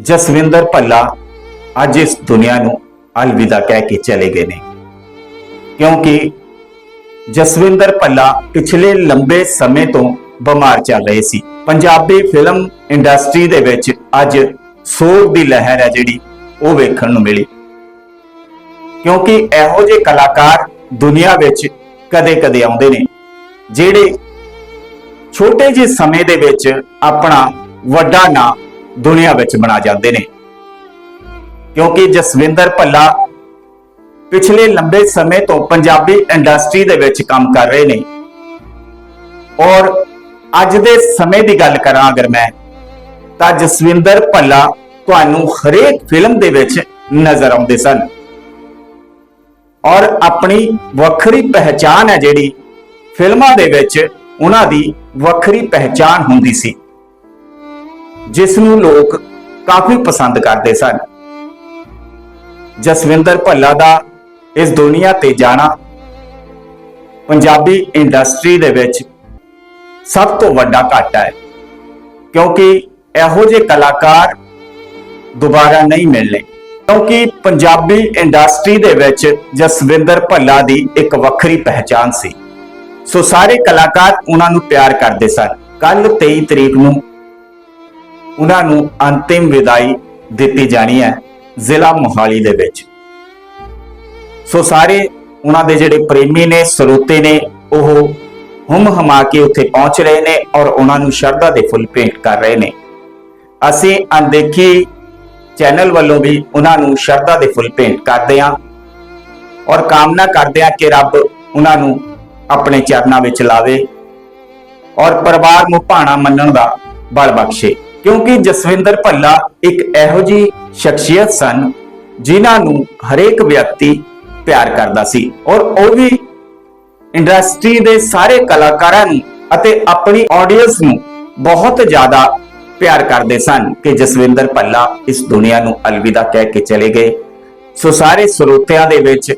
ਜਸਵਿੰਦਰ ਭੱਲਾ ਅੱਜ ਇਸ ਦੁਨੀਆ ਨੂੰ ਅਲਵਿਦਾ ਕਹਿ ਕੇ ਚਲੇ ਗਏ ਨੇ। ਕਿਉਂਕਿ ਜਸਵਿੰਦਰ ਭੱਲਾ ਪਿਛਲੇ ਲੰਬੇ ਸਮੇਂ ਤੋਂ ਬਿਮਾਰ ਚੱਲ ਰਹੇ ਸੀ। ਪੰਜਾਬੀ ਫਿਲਮ ਇੰਡਸਟਰੀ ਦੇ ਵਿੱਚ ਅੱਜ ਸੋਗ ਦੀ ਲਹਿਰ ਹੈ ਜਿਹੜੀ ਉਹ ਵੇਖਣ ਨੂੰ ਮਿਲੀ। ਕਿਉਂਕਿ ਇਹੋ ਜਿਹੇ ਕਲਾਕਾਰ ਦੁਨੀਆ ਵਿੱਚ ਕਦੇ-ਕਦੇ ਆਉਂਦੇ ਨੇ, ਜਿਹੜੇ ਛੋਟੇ ਜਿਹੇ ਸਮੇਂ ਦੇ ਵਿੱਚ ਆਪਣਾ ਵੱਡਾ ਨਾਂ ਦੁਨੀਆ ਵਿੱਚ ਬਣਾ ਜਾਂਦੇ ਨੇ। ਕਿਉਂਕਿ ਜਸਵਿੰਦਰ ਭੱਲਾ ਪਿਛਲੇ ਲੰਬੇ ਸਮੇਂ ਤੋਂ ਪੰਜਾਬੀ ਇੰਡਸਟਰੀ ਦੇ ਵਿੱਚ ਕੰਮ ਕਰ ਰਹੇ ਨੇ। ਔਰ ਅੱਜ ਦੇ ਸਮੇਂ ਦੀ ਗੱਲ ਕਰਾਂ ਅਗਰ ਮੈਂ, ਤਾਂ ਜਸਵਿੰਦਰ ਭੱਲਾ ਤੁਹਾਨੂੰ ਹਰੇਕ ਫਿਲਮ ਦੇ ਵਿੱਚ ਨਜ਼ਰ ਆਉਂਦੇ ਸਨ। ਔਰ ਆਪਣੀ ਵੱਖਰੀ ਪਹਿਚਾਨ ਹੈ ਜਿਹੜੀ, ਫਿਲਮਾਂ ਦੇ ਵਿੱਚ ਉਹਨਾਂ ਦੀ ਵੱਖਰੀ ਪਹਿਚਾਨ ਹੁੰਦੀ ਸੀ। ਜਿਸ ਨੂੰ ਲੋਕ ਕਾਫੀ ਪਸੰਦ ਕਰਦੇ ਸਨ। ਜਸਵਿੰਦਰ ਭੱਲਾ ਦਾ ਇਸ ਦੁਨੀਆ ਤੇ ਜਾਣਾ ਪੰਜਾਬੀ ਇੰਡਸਟਰੀ ਦੇ ਵਿੱਚ ਸਭ ਤੋਂ ਵੱਡਾ ਘਾਟਾ ਹੈ, ਕਿਉਂਕਿ ਇਹੋ ਜਿਹੇ ਕਲਾਕਾਰ ਦੁਬਾਰਾ ਨਹੀਂ ਮਿਲਣੇ। ਕਿਉਂਕਿ ਪੰਜਾਬੀ ਇੰਡਸਟਰੀ ਦੇ ਵਿੱਚ ਜਸਵਿੰਦਰ ਭੱਲਾ ਦੀ ਇੱਕ ਵੱਖਰੀ ਪਹਿਚਾਨ ਸੀ। ਸੋ ਸਾਰੇ ਕਲਾਕਾਰ ਉਹਨਾਂ ਨੂੰ ਪਿਆਰ ਕਰਦੇ ਸਨ। ਕੱਲ 23 ਤਰੀਕ ਨੂੰ ਉਹਨਾਂ ਨੂੰ ਅੰਤਿਮ ਵਿਦਾਈ ਦਿੱਤੀ ਜਾਣੀ ਹੈ ਜ਼ਿਲ੍ਹਾ ਮੋਹਾਲੀ ਦੇ ਵਿੱਚ। ਸੋ ਸਾਰੇ ਉਹਨਾਂ ਦੇ ਜਿਹੜੇ ਪ੍ਰੇਮੀ ਨੇ, ਸਰੋਤੇ ਨੇ, ਉਹ ਹਮ ਹਮਾ ਕੇ ਉੱਥੇ ਪਹੁੰਚ ਰਹੇ ਨੇ ਔਰ ਉਹਨਾਂ ਨੂੰ ਸ਼ਰਧਾ ਦੇ ਫੁੱਲ ਭੇਂਟ ਕਰ ਰਹੇ ਨੇ। ਅਸੀਂ ਅਣਦੇਖੀ ਚੈਨਲ ਵੱਲੋਂ ਵੀ ਉਹਨਾਂ ਨੂੰ ਸ਼ਰਧਾ ਦੇ ਫੁੱਲ ਭੇਂਟ ਕਰਦੇ ਹਾਂ ਔਰ ਕਾਮਨਾ ਕਰਦੇ ਹਾਂ ਕਿ ਰੱਬ ਉਹਨਾਂ ਨੂੰ ਆਪਣੇ ਚਰਨਾਂ ਵਿੱਚ ਲਾਵੇ ਔਰ ਪਰਿਵਾਰ ਨੂੰ ਭਾਣਾ ਮੰਨਣ ਦਾ ਬਲ ਬਖਸ਼ੇ। ਕਿਉਂਕਿ ਜਸਵਿੰਦਰ ਭੱਲਾ ਇੱਕ ਇਹੋ ਜਿਹੀ ਸ਼ਖਸੀਅਤ ਸਨ, ਜਿਨ੍ਹਾਂ ਨੂੰ ਹਰੇਕ ਵਿਅਕਤੀ ਪਿਆਰ ਕਰਦਾ ਸੀ ਔਰ ਉਹ ਵੀ ਇੰਡਸਟਰੀ ਦੇ ਸਾਰੇ ਕਲਾਕਾਰਾਂ ਨੂੰ ਅਤੇ ਆਪਣੀ ਆਡੀਅנס ਨੂੰ ਬਹੁਤ ਜ਼ਿਆਦਾ ਪਿਆਰ ਕਰਦੇ ਸਨ ਕਿ ਜਸਵਿੰਦਰ ਭੱਲਾ ਇਸ ਦੁਨੀਆ ਨੂੰ ਅਲਵਿਦਾ ਕਹਿ ਕੇ ਚਲੇ ਗਏ। ਸੋ ਸਾਰੇ ਸਰੋਤਿਆਂ ਦੇ ਵਿੱਚ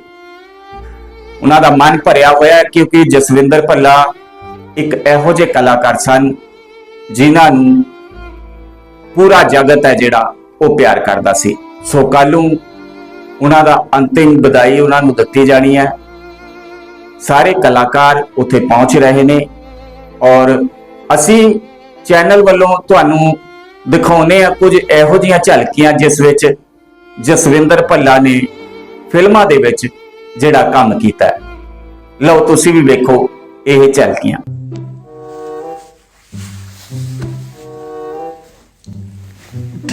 ਉਹਨਾਂ ਦਾ ਮਨ ਭਰਿਆ ਹੋਇਆ ਕਿਉਂਕਿ ਜਸਵਿੰਦਰ ਭੱਲਾ ਇੱਕ ਇਹੋ ਜਿਹੇ ਕਲਾਕਾਰ ਸਨ, ਜਿਨ੍ਹਾਂ ਨੂੰ ਪੂਰਾ ਜਗਤ ਹੈ ਜਿਹੜਾ ਉਹ ਪਿਆਰ ਕਰਦਾ ਸੀ। ਸੋ ਕੱਲ੍ਹ ਨੂੰ ਉਹਨਾਂ ਦਾ ਅੰਤਿਮ ਵਿਦਾਈ ਉਹਨਾਂ ਨੂੰ ਦਿੱਤੀ ਜਾਣੀ ਹੈ। ਸਾਰੇ ਕਲਾਕਾਰ ਉੱਥੇ ਪਹੁੰਚ ਰਹੇ ਨੇ ਔਰ ਅਸੀਂ ਚੈਨਲ ਵੱਲੋਂ ਤੁਹਾਨੂੰ ਦਿਖਾਉਨੇ ਆ ਕੁਝ ਇਹੋ ਜਿਹੀਆਂ ਝਲਕੀਆਂ ਜਿਸ ਵਿੱਚ ਜਸਵਿੰਦਰ ਭੱਲਾ ਨੇ ਫਿਲਮਾਂ ਦੇ ਵਿੱਚ ਜਿਹੜਾ ਕੰਮ ਕੀਤਾ ਲਓ, ਤੁਸੀਂ ਵੀ ਵੇਖੋ ਇਹ ਝਲਕੀਆਂ।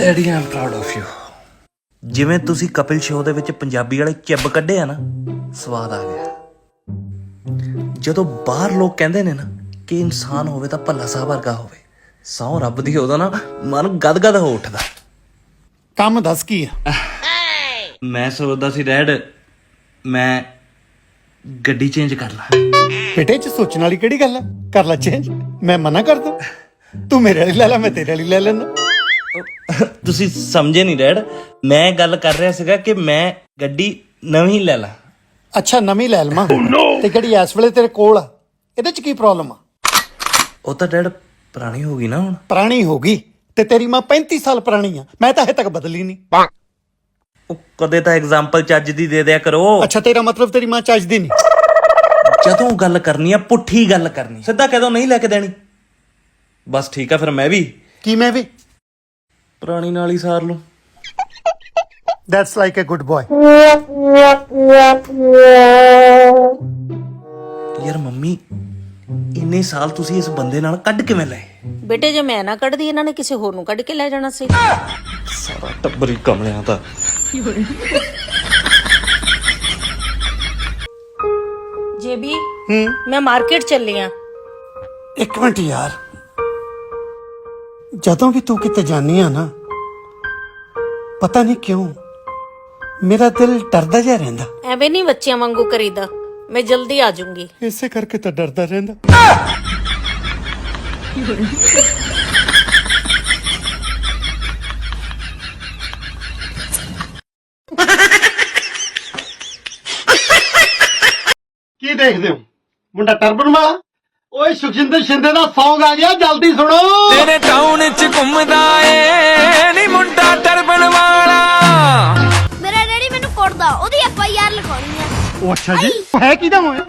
Daddy am proud of you ਜਿਵੇਂ ਤੁਸੀਂ ਕਪਿਲ ਸ਼ੋਅ ਦੇ ਵਿੱਚ ਪੰਜਾਬੀ ਵਾਲੇ ਚਿੱਬ ਕੱਢੇ ਆ ਨਾ ਸਵਾਦ ਆ ਗਿਆ। ਜਦੋਂ ਬਾਹਰ ਲੋਕ ਕਹਿੰਦੇ ਨੇ ਨਾ ਕਿ ਇਨਸਾਨ ਹੋਵੇ ਤਾਂ ਭੱਲਾ ਸਾਹਿਬ ਵਰਗਾ ਹੋਵੇ ਸੌ ਰੱਬ ਦੀ ਉਹਦਾ ਨਾ ਮਨ ਗਦਗਦ ਹੋ ਉੱਠਦਾ। ਕੰਮ ਦੱਸ ਕੀ ਆ? ਮੈਂ ਸੋਚਦਾ ਸੀ ਡੈਡ ਮੈਂ ਗੱਡੀ ਚੇਂਜ ਕਰ ਲਾਂ। ਬੇਟੇ ਚ ਸੋਚਣ ਵਾਲੀ ਕਿਹੜੀ ਗੱਲ ਆ? ਕਰ ਲੈ ਚੇਂਜ ਮੈਂ ਮਨਾ ਕਰ ਦੂੰ ਤੂੰ ਮੇਰੇ ਵਾਲੀ ਲੈ ਲੈ ਮੈਂ ਤੇਰੇ ਵਾਲੀ ਲੈ ਲੈਣਾ ਤੁਸੀਂ ਸਮਝੇ ਨਹੀਂ ਡੈਡ। ਮੈਂ ਗੱਲ ਕਰ ਰਿਹਾ ਸੀਗਾ ਕਿ ਮੈਂ ਗੱਡੀ ਨਵੀਂ ਲੈ ਲਾਂ। ਅੱਛਾ ਨਵੀਂ ਲੈ ਲਵਾਂ। ਤੇ ਕਿਹੜੀ ਇਸ ਵੇਲੇ ਤੇਰੇ ਕੋਲ ਆ ਇਹਦੇ ਚ ਕੀ ਪ੍ਰੋਬਲਮ ਆ? ਉਹ ਤਾਂ ਡੈਡ ਪੁਰਾਣੀ ਹੋ ਗਈ ਨਾ ਹੁਣ। ਪੁਰਾਣੀ ਹੋ ਗਈ ਤੇ ਤੇਰੀ ਮਾਂ 35 ਸਾਲ ਪੁਰਾਣੀ ਆ। ਮੈਂ ਤਾਂ ਹਜੇ ਤੱਕ ਬਦਲੀ ਨਹੀਂ ਉਹ ਕਦੇ ਤਾਂ ਐਗਜ਼ਾਮਪਲ ਚੱਜ ਦੀ ਦੇ ਦਿਆ ਕਰੋ। ਅੱਛਾ ਤੇਰਾ ਮਤਲਬ ਤੇਰੀ ਮਾਂ ਚੱਜਦੀ ਨਹੀਂ ਜਦੋਂ ਗੱਲ ਕਰਨੀ ਆ ਪੁੱਠੀ ਗੱਲ ਕਰਨੀ। ਸਿੱਧਾ ਕਹਿ ਦੋ ਨਹੀਂ ਲੈ ਕੇ ਦੇਣੀ। ਬਸ ਠੀਕ ਆ ਫਿਰ ਮੈਂ ਵੀ। ਕੀ ਮੈਂ ਵੀ? ਪੁਰਾਣੀ ਨਾਲ ਹੀ ਸਾਰ ਲੂੰ that's like a good boy ਯਾਰ ਮੰਮੀ ਇੰਨੇ ਸਾਲ ਤੁਸੀਂ ਇਸ ਬੰਦੇ ਨਾਲ ਕੱਢ ਕਿਵੇਂ ਲਏ? ਬੇਟੇ ਜੇ ਮੈਂ ਨਾ ਕੱਢਦੀ ਇਹਨਾਂ ਨੇ ਕਿਸੇ ਹੋਰ ਨੂੰ ਕੱਢ ਕੇ ਲੈ ਜਾਣਾ ਸੀ। ਸਾਰਾ ਟੱਬਰੀ ਕਮਲਿਆਂ ਦਾ। ਜੇਬੀ ਹੂੰ? ਮੈਂ ਮਾਰਕੀਟ ਚੱਲੀ ਆ। ਇੱਕ ਮਿੰਟ ਯਾਰ। ਜਦੋਂ ਵੀ ਤੂੰ ਕਿਤੇ ਜਾਨੀ ਆ ਨਾ ਪਤਾ ਨਹੀਂ ਕਿਉਂ ਮੇਰਾ ਦਿਲ ਡਰਦਾ ਜਿਹਾ ਰਹਿੰਦਾ। ਐਵੇਂ ਨਹੀਂ ਬੱਚਿਆਂ ਵਾਂਗੂ ਕਰੀਦਾ। ਮੈਂ ਜਲਦੀ ਆ ਜਾਊਂਗੀ। ਇਸੇ ਕਰਕੇ ਤਾਂ ਡਰਦਾ ਰਹਿੰਦਾ। ਕੀ ਦੇਖਦੇ ਹੋ? ਮੁੰਡਾ ਟਰਬਨ ਵਾਲਾ? ਓਏ ਸੁਖਜਿੰਦਰ ਸ਼ਿੰਦੇ ਦਾ Song ਆ ਗਿਆ ਜਲਦੀ ਸੁਣੋ। ਤੇਰੇ ਅੱਛਾ ਜੀ। ਹੈ ਕਿਹਦਾ ਹੋਇਆ?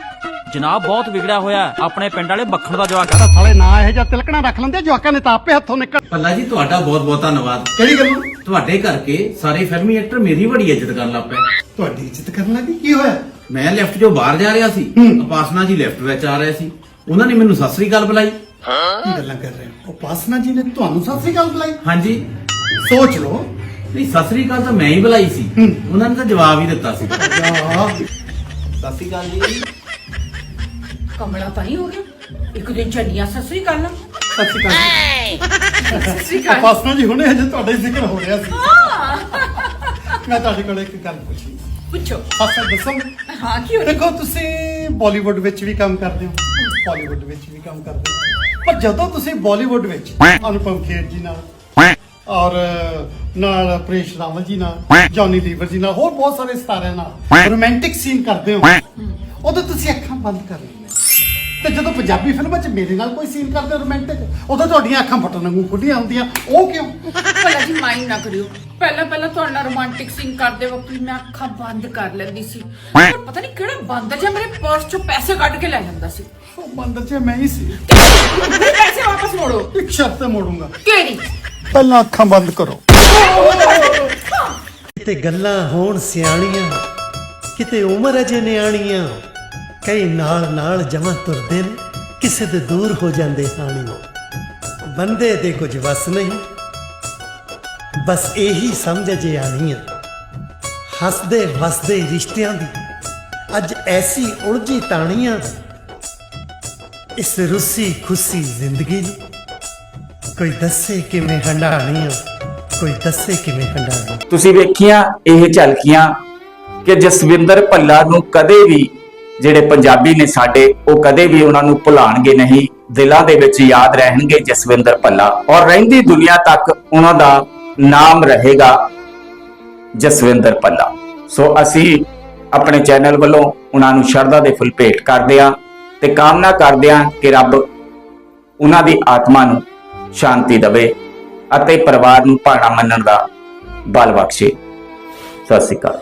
ਜਨਾਬ ਬਹੁਤ ਵਿਗੜਿਆ ਹੋਇਆ ਆਪਣੇ ਪਿੰਡ ਵਾਲੇ ਬੱਖਣ ਦਾ ਜਵਾਕ ਕਹਿੰਦਾ ਸਾਲੇ ਨਾ ਇਹ ਜਿਹਾ ਤਿਲਕਣਾ ਰੱਖ ਲੈਂਦੇ ਜਵਾਕਾਂ ਨੇ ਤਾਂ ਆਪੇ ਹੱਥੋਂ ਨਿਕਲ ਪੱਲਾ ਜੀ ਤੁਹਾਡਾ ਬਹੁਤ ਬਹੁਤ ਧੰਨਵਾਦ। ਕਿਹੜੀ ਗੱਲ? ਤੁਹਾਡੇ ਕਰਕੇ ਸਾਰੇ ਫਿਲਮੀ ਐਕਟਰ ਮੇਰੀ ਬੜੀ ਇੱਜ਼ਤ ਕਰਨ ਲੱਗ ਪਏ। ਤੁਹਾਡੀ ਇੱਜ਼ਤ ਕਰਨ ਲੱਗੀ ਕੀ ਹੋਇਆ? ਮੈਂ ਲੈਫਟ ਜੋ ਬਾਹਰ ਜਾ ਰਿਹਾ ਸੀ। ਉਪਾਸਨਾ ਜੀ ਲੈਫਟ ਵਿੱਚ ਆ ਰਹੇ ਸੀ। ਉਹਨਾਂ ਨੇ ਮੈਨੂੰ ਸਤਿ ਸ੍ਰੀ ਅਕਾਲ ਬੁਲਾਈ। ਕੀ ਗੱਲਾਂ ਕਰ ਰਹੇ ਹੋ? ਉਪਾਸਨਾ ਜੀ ਨੇ ਤੁਹਾਨੂੰ ਸਤਿ ਸ੍ਰੀ ਅਕਾਲ ਬੁਲਾਈ? ਹਾਂਜੀ। ਸੋਚ ਲਓ। ਨਹੀਂ ਸਤਿ ਸ੍ਰੀ ਅਕਾਲ ਤਾਂ ਮੈਂ ਹੀ ਬੁਲਾਈ ਸੀ। ਉਹਨਾਂ ਨੇ ਤਾਂ ਜਵਾਬ ਹੀ ਦਿੱਤਾ ਸੀ। ਸਤਿ ਸ੍ਰੀ ਅਕਾਲ ਜੀ ਕਮਲਾ ਤਾਂ ਹੋ ਗਿਆ। ਇੱਕ ਦਿਨ ਚੰਨੀਆਂ ਸਸਰੀ ਕਰਨਾ ਸਤਿ ਸ੍ਰੀ ਅਕਾਲ ਜੀ। ਉਪਾਸਨਾ ਜੀ ਹੁਣੇ ਹਜੇ ਤੁਹਾਡਾ ਹੀ ਜ਼ਿਕਰ ਹੋ ਰਿਹਾ ਸੀ। ਮੈਂ ਤੁਹਾਡੇ ਕੋਲ ਇੱਕ ਗੱਲ ਪੁੱਛੀ। ਪੁੱਛੋ ਹਾਸਾ ਦੱਸਾਂ। ਹਾਂ ਕੀ ਹੋ ਦੇਖੋ ਤੁਸੀਂ ਬਾਲੀਵੁੱਡ ਵਿੱਚ ਵੀ ਕੰਮ ਕਰਦੇ ਹੋ। ਬਾਲੀਵੁੱਡ ਵਿੱਚ ਵੀ ਕੰਮ ਕਰਦੇ ਹੋ। ਪਰ ਜਦੋਂ ਤੁਸੀਂ ਬਾਲੀਵੁੱਡ ਵਿੱਚ ਅਨੁਪਮ ਖੇਰ ਜੀ ਨਾਲ ਔਰ ਨਾਲ ਪ੍ਰੇਸ਼ ਰਾਵਲ ਜੀ ਨਾਲ ਜੌਨੀ ਲੀਵਰ ਜੀ ਨਾਲ ਹੋਰ ਬਹੁਤ ਸਾਰੇ ਸਿਤਾਰਿਆਂ ਨਾਲ ਰੋਮਾਂਟਿਕ ਸੀਨ ਕਰਦੇ ਹੋ। ਉਦੋਂ ਤੁਸੀਂ ਅੱਖਾਂ ਬੰਦ ਕਰ ਲੈਂਦੇ ਤੇ ਜਦੋਂ ਪੰਜਾਬੀ ਫਿਲਮਾਂ 'ਚ ਮੇਰੇ ਨਾਲ ਕੋਈ ਸੀਨ ਕਰਦੇ ਰੋਮਾਂਟਿਕ ਉਦੋਂ ਤੁਹਾਡੀਆਂ ਅੱਖਾਂ ਫਟਣ ਵਾਂਗੂ ਖੁੱਲੀਆਂ ਹੁੰਦੀਆਂ। ਉਹ ਕਿਉਂ? ਭਲਾ ਜੀ ਮਾਈਂਡ ਨਾ ਕਰਿਓ। ਪਹਿਲਾਂ ਪਹਿਲਾਂ ਤੁਹਾਡੇ ਨਾਲ ਰੋਮਾਂਟਿਕ ਸੀਨ ਕਰਦੇ ਵਕਤ ਮੈਂ ਅੱਖਾਂ ਬੰਦ ਕਰ ਲੈਂਦੀ ਸੀ। ਪਰ ਪਤਾ ਨਹੀਂ ਕਿਹੜਾ ਬਾਂਦਰ ਜਿਹਾ ਮੇਰੇ ਪਰਸ ਚੋਂ ਪੈਸੇ ਕੱਢ ਕੇ ਲੈ ਜਾਂਦਾ ਸੀ। ਉਹ ਬੰਦਰ 'ਚ ਮੈਂ ਹੀ ਸੀ। ਵਾਪਸ ਮੋੜੋ। ਇੱਕ ਸ਼ਰਤ ਤੇ ਮੋੜੂੰਗਾ। ਕਿਹੜੀ? ਪਹਿਲਾਂ ਅੱਖਾਂ ਬੰਦ ਕਰੋ। ਕਿਤੇ ਗੱਲਾਂ ਹੋਣ ਸਿਆਣੀਆਂ ਕਿਤੇ ਉਮਰ ਅਜੇ ਨਿਆਣੀਆਂ ਕਈ ਨਾਲ ਨਾਲ ਜਮਾਂ ਤੁਰਦੇ ਨੇ ਕਿਸੇ ਦੇ ਦੂਰ ਹੋ ਜਾਂਦੇ ਹਾਣੀਆਂ। ਬੰਦੇ ਦੇ ਕੁਝ ਵਸ ਨਹੀਂ ਬਸ ਇਹੀ ਸਮਝ ਜੇ ਆਣੀਆਂ। ਹੱਸਦੇ ਵਸਦੇ ਰਿਸ਼ਤਿਆਂ ਦੀ ਅੱਜ ਐਸੀ ਉਲਝੀ ਤਾਣੀਆਂ ਇਸ ਰੁੱਸੀ ਖੁੱਸੀ ਜ਼ਿੰਦਗੀ ਨੂੰ ਕੋਈ ਦੱਸੇ ਕਿਵੇਂ ਹੰਡਾਣੀਆਂ, ਕੋਈ ਦੱਸੇ ਕਿਵੇਂ ਹੰਡਾਣੀਆਂ। ਤੁਸੀਂ ਵੇਖੀਆਂ ਇਹ ਝਲਕੀਆਂ ਕਿ ਜਸਵਿੰਦਰ ਭੱਲਾ ਨੂੰ ਕਦੇ ਵੀ ਜਿਹੜੇ ਪੰਜਾਬੀ ਨੇ ਸਾਡੇ, ਉਹ ਕਦੇ ਵੀ ਉਹਨਾਂ ਨੂੰ ਭੁਲਾਣਗੇ ਨਹੀਂ। ਦਿਲਾਂ ਦੇ ਵਿੱਚ ਯਾਦ ਰਹਿਣਗੇ ਜਸਵਿੰਦਰ ਭੱਲਾ। ਔਰ ਰਹਿੰਦੀ ਦੁਨੀਆ ਤੱਕ ਉਹਨਾਂ ਦਾ ਨਾਮ ਰਹੇਗਾ ਜਸਵਿੰਦਰ ਭੱਲਾ। ਸੋ ਅਸੀਂ ਆਪਣੇ ਚੈਨਲ ਵੱਲੋਂ ਉਹਨਾਂ ਨੂੰ ਸ਼ਰਧਾ ਦੇ ਫੁੱਲ ਭੇਟ ਕਰਦੇ ਹਾਂ। ਤੇ ਕਾਮਨਾ ਕਰਦੇ ਹਾਂ ਕਿ ਰੱਬ ਉਹਨਾਂ ਦੀ ਆਤਮਾ ਨੂੰ ਸ਼ਾਂਤੀ ਦੇਵੇ ਅਤੇ ਪਰਿਵਾਰ ਨੂੰ ਭਾਣਾ ਮੰਨਣ ਦਾ ਬਲ ਬਖਸ਼ੇ। ਸਤਿ ਸ਼੍ਰੀ ਅਕਾਲ।